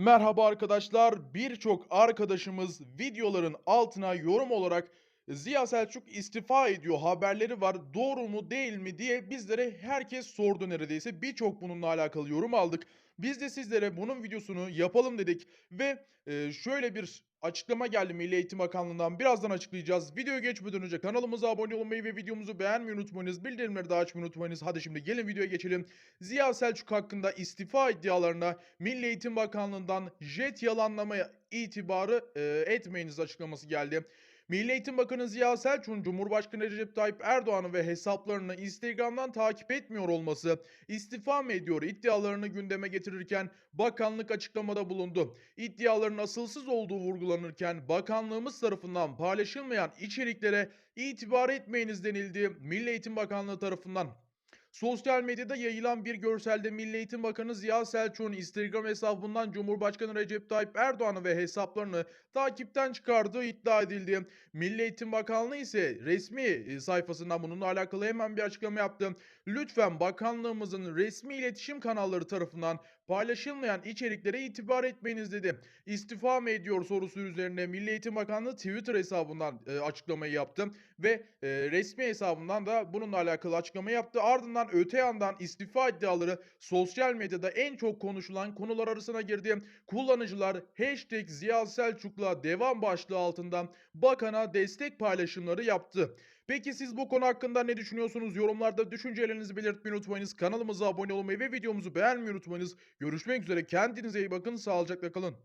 Merhaba arkadaşlar. Birçok arkadaşımız videoların altına yorum olarak Ziya Selçuk istifa ediyor haberleri var. Doğru mu değil mi diye bizlere herkes sordu neredeyse. Birçok bununla alakalı yorum aldık. Biz de sizlere bunun videosunu yapalım dedik ve şöyle bir açıklama geldi Milli Eğitim Bakanlığı'ndan. Birazdan açıklayacağız. Videoya geçmeden önce kanalımıza abone olmayı ve videomuzu beğenmeyi unutmayınız. Bildirimleri de açmayı unutmayınız. Hadi şimdi gelin videoya geçelim. Ziya Selçuk hakkında istifa iddialarına Milli Eğitim Bakanlığı'ndan jet yalanlamaya itibarı e, etmeyiniz açıklaması geldi. Milli Eğitim Bakanı Ziya Selçuk'un Cumhurbaşkanı Recep Tayyip Erdoğan'ı ve hesaplarını Instagram'dan takip etmiyor olması istifa mı ediyor iddialarını gündeme getirirken bakanlık açıklamada bulundu. İddiaların asılsız olduğu vurgulanırken bakanlığımız tarafından paylaşılmayan içeriklere itibar etmeyiniz denildi Milli Eğitim Bakanlığı tarafından. Sosyal medyada yayılan bir görselde Milli Eğitim Bakanı Ziya Selçuk'un Instagram hesabından Cumhurbaşkanı Recep Tayyip Erdoğan'ı ve hesaplarını takipten çıkardığı iddia edildi. Milli Eğitim Bakanlığı ise resmi e, sayfasından bununla alakalı hemen bir açıklama yaptı. Lütfen bakanlığımızın resmi iletişim kanalları tarafından paylaşılmayan içeriklere itibar etmeyiniz dedi. İstifa mı ediyor sorusu üzerine Milli Eğitim Bakanlığı Twitter hesabından e, açıklamayı yaptı ve e, resmi hesabından da bununla alakalı açıklama yaptı. Ardından öte yandan istifa iddiaları sosyal medyada en çok konuşulan konular arasına girdi. Kullanıcılar hashtag Ziya Selçuk'la devam başlığı altından bakana destek paylaşımları yaptı. Peki siz bu konu hakkında ne düşünüyorsunuz? Yorumlarda düşüncelerinizi belirtmeyi unutmayınız. Kanalımıza abone olmayı ve videomuzu beğenmeyi unutmayınız. Görüşmek üzere. Kendinize iyi bakın. Sağlıcakla kalın.